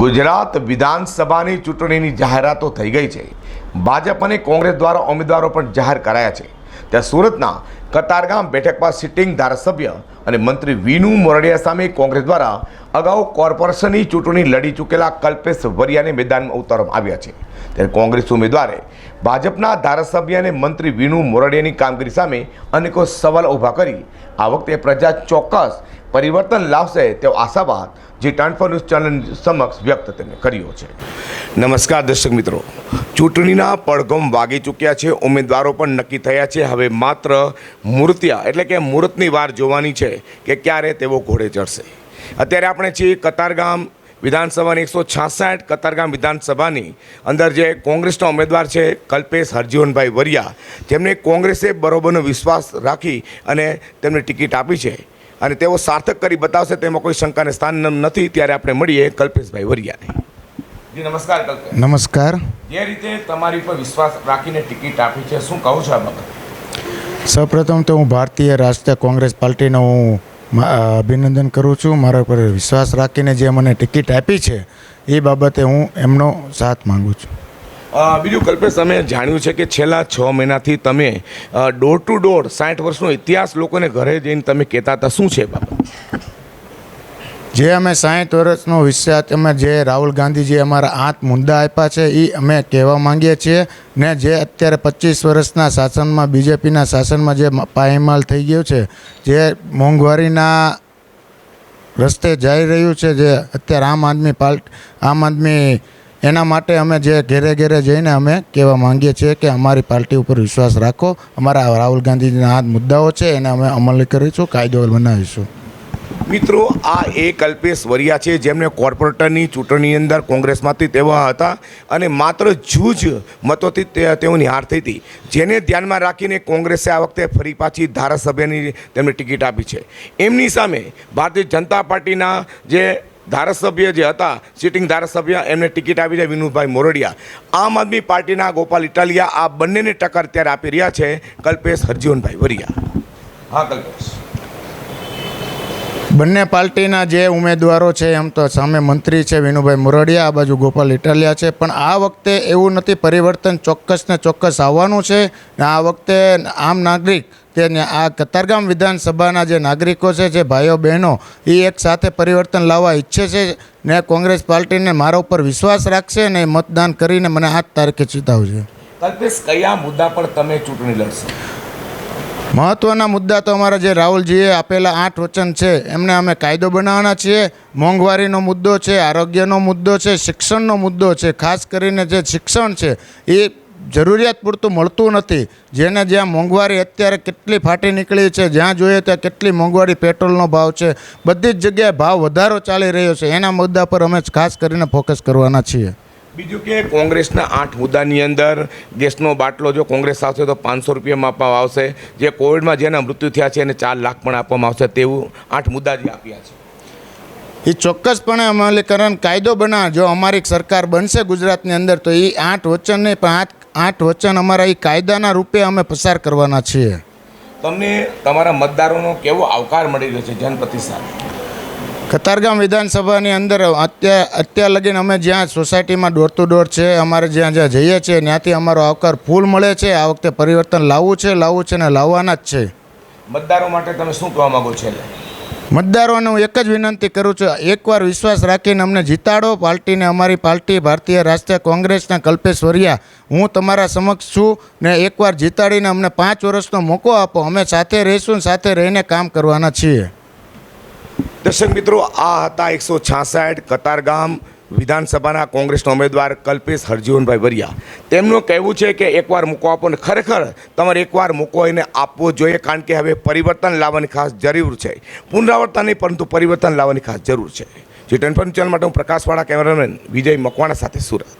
ગુજરાત વિધાનસભાની ચૂંટણીની જાહેરાતો થઈ ગઈ છે. ભાજપ અને કોંગ્રેસ દ્વારા ઉમેદવારો પણ જાહેર કરાયા છે. ત્યાં સુરતના કતારગામ બેઠક પર સિટિંગ ધારાસભ્ય અને મંત્રી વિનુ મોરડિયા સામે કોંગ્રેસ દ્વારા અગાઉ કોર્પોરેશનની ચૂંટણી લડી ચૂકેલા કલ્પેશ વરિયાને મેદાનમાં ઉતારવામાં આવ્યા છે. ત્યારે કોંગ્રેસ ઉમેદવારે ભાજપના ધારાસભ્ય અને મંત્રી વિનુ મોરડિયાની કામગીરી સામે અનેકો સવાલ ઊભા કરી. આ વખતે પ્રજા ચોક્કસ પરિવર્તન લાવશે તેવો આશાવાદ જે ટ્રાન્સફર ન્યૂઝ ચેનલ સમક્ષ વ્યક્ત તેને કર્યો છે. નમસ્કાર દર્શક મિત્રો. ચૂંટણીના પડઘમ વાગી ચૂક્યા છે. ઉમેદવારો પણ નક્કી થયા છે. હવે માત્ર મૂર્તિયા એટલે કે મુહૂર્તની વાર જોવાની છે કે ક્યારે તેઓ ઘોડે ચડશે. અત્યારે આપણે છીએ કતારગામ વિધાનસભાની એકસો છાસઠ કતારગામ વિધાનસભાની અંદર જે કોંગ્રેસના ઉમેદવાર છે કલ્પેશ હરજીવનભાઈ વરિયા જેમને કોંગ્રેસે બરોબરનો વિશ્વાસ રાખી અને તેમને ટિકિટ આપી છે. અને તેઓ સાર્થક કરી બતાવશે તેમાં કોઈ શંકાને સ્થાન નથી. ત્યારે આપણે મળીએ કલ્પેશભાઈ વરિયાને. જી નમસ્કાર કલ્પેશ. નમસ્કાર. જે રીતે તમારી પર વિશ્વાસ રાખીને ટિકિટ આપી છે શું કહું છો આ બાબતે? સૌપ્રથમ તો હું ભારતીય રાષ્ટ્રીય કોંગ્રેસ પાર્ટીનો હું અભિનંદન કરું છું. મારા પર વિશ્વાસ રાખીને જે મને ટિકિટ આપી છે, એ બાબતે હું એમનો સાથ માંગુ છું. બીજું કલ્પેશ, તમે જાણ્યું છે કે છેલ્લા છ મહિનાથી તમે ડોર ટુ ડોર સાઠ વર્ષનો ઇતિહાસ લોકોને ઘરે જઈને તમે કહેતા હતા. શું છે બાબત? જે અમે સાઠ વર્ષનો વિશ્વાસ અમે જે રાહુલ ગાંધીજી અમારા આઠ મુદ્દા આપ્યા છે એ અમે કહેવા માંગીએ છીએ ને જે અત્યારે પચીસ વર્ષના શાસનમાં, બીજેપીના શાસનમાં જે પાયમાલ થઈ ગયું છે, જે મોંઘવારીના રસ્તે જઈ રહ્યું છે, જે અત્યારે આમ આદમી પાર્ટ, આમ આદમી, એના માટે અમે જે ઘેરે ઘેરે જઈને અમે કહેવા માંગીએ છીએ કે અમારી પાર્ટી ઉપર વિશ્વાસ રાખો. અમારા રાહુલ ગાંધીજીના આ મુદ્દાઓ છે, એને અમે અમલ કરીશું, કાયદો બનાવીશું. મિત્રો, આ એ કલ્પેશ વરિયા છે જેમને કોર્પોરેટરની ચૂંટણીની અંદર કોંગ્રેસમાંથી તેઓ હતા અને માત્ર જૂજ મતોથી તેઓની હાર થઈ હતી. જેને ધ્યાનમાં રાખીને કોંગ્રેસે આ વખતે ફરી પાછી ધારાસભ્યની તેમને ટિકિટ આપી છે. એમની સામે ભારતીય જનતા પાર્ટીના જે ધારાસભ્ય જે હતા, સિટિંગ ધારાસભ્ય, એમને ટિકિટ આપી છે વિનુભાઈ મોરડિયા. આમ આદમી પાર્ટીના ગોપાલ ઇટાલિયા આ બંનેને ટક્કર ત્યારે આપી રહ્યા છે કલ્પેશ હરજીવનભાઈ વરિયા. હા, કલ્પેશ. બંને પાર્ટીના જે ઉમેદવારો છે, એમ તો સામે મંત્રી છે, વિનુભાઈ મોરડિયા, આ બાજુ ગોપાલ ઇટાલિયા છે, પણ આ વખતે એવું નથી, પરિવર્તન ચોક્કસ ને ચોક્કસ આવવાનું છે ને આ વખતે આમ નાગરિક કે ને આ કતારગામ વિધાનસભાના જે નાગરિકો છે, જે ભાઈઓ બહેનો, એ એક સાથે પરિવર્તન લાવવા ઈચ્છે છે ને કોંગ્રેસ પાર્ટીને મારા ઉપર વિશ્વાસ રાખશે ને મતદાન કરીને મને આ તારીખે ચિતાવશે. કલ્પેશ, કયા મુદ્દા પર તમે ચૂંટણી લડશો? મહત્ત્વના મુદ્દા તો અમારા જે રાહુલજીએ આપેલા આઠ વચન છે, એમને અમે કાયદો બનાવવાના છીએ. મોંઘવારીનો મુદ્દો છે, આરોગ્યનો મુદ્દો છે, શિક્ષણનો મુદ્દો છે. ખાસ કરીને જે શિક્ષણ છે, એ જરૂરિયાત પૂરતું મળતું નથી. જેને જ્યાં મોંઘવારી અત્યારે કેટલી ફાટી નીકળી છે, જ્યાં જોઈએ ત્યાં કેટલી મોંઘવારી પેટ્રોલનો ભાવ છે, બધી જ જગ્યાએ ભાવ વધારો ચાલી રહ્યો છે. એના મુદ્દા પર અમે ખાસ કરીને ફોકસ કરવાના છીએ. બીજું કે કોંગ્રેસના આઠ મુદ્દાની અંદર ગેસનો બાટલો જો કોંગ્રેસ આવશે તો પાંચસો રૂપિયામાં આપવામાં આવશે. જે કોવિડમાં જેના મૃત્યુ થયા છે એને ચાર લાખ પણ આપવામાં આવશે તેવું આઠ મુદ્દા જે આપ્યા છે. એ ચોક્કસપણે અમલીકરણ કાયદો બના જો અમારી સરકાર બનશે ગુજરાતની અંદર તો એ આઠ વચનને પણ આઠ આઠ વચન અમારા એ કાયદાના રૂપે અમે પસાર કરવાના છીએ. તમને તમારા મતદારોનો કેવો આવકાર મળી રહ્યો છે જનપ્રતિસાદ? કતારગામ વિધાનસભાની અંદર અત્યાર અત્યાર લગીને અમે જ્યાં સોસાયટીમાં ડોર ટુ ડોર છે અમારે જ્યાં જ્યાં જઈએ છીએ ત્યાંથી અમારો આવકાર ફૂલ મળે છે. આ વખતે પરિવર્તન લાવવું છે લાવવું છે ને લાવવાના જ છે. મતદારો માટે તમે શું કહેવા માગો છો મતદારોને હું એક જ વિનંતી કરું છું એકવાર વિશ્વાસ રાખીને અમને જીતાડો. પાર્ટીને અમારી પાર્ટી ભારતીય રાષ્ટ્રીય કોંગ્રેસના કલ્પેશ વરિયા હું તમારા સમક્ષ છું ને એકવાર જીતાડીને અમને પાંચ વર્ષનો મોકો આપો. અમે સાથે રહીશું સાથે રહીને કામ કરવાના છીએ. દર્શક મિત્રો, આ હતા એકસો છાસઠ કતારગામ વિધાનસભાના કોંગ્રેસના ઉમેદવાર કલ્પેશ હરજીવનભાઈ વરિયા. તેમનું કહેવું છે કે એકવાર મૂકો આપો ને ખરેખર તમારે એકવાર મૂકો એને આપવો જોઈએ કારણ કે હવે પરિવર્તન લાવવાની ખાસ જરૂર છે. પુનરાવર્તન નહીં, પરંતુ પરિવર્તન લાવવાની ખાસ જરૂર છે. જે ટેન્ફન ચેનલ માટે હું પ્રકાશવાળા કેમેરામેન વિજય મકવાણા સાથે સુરત.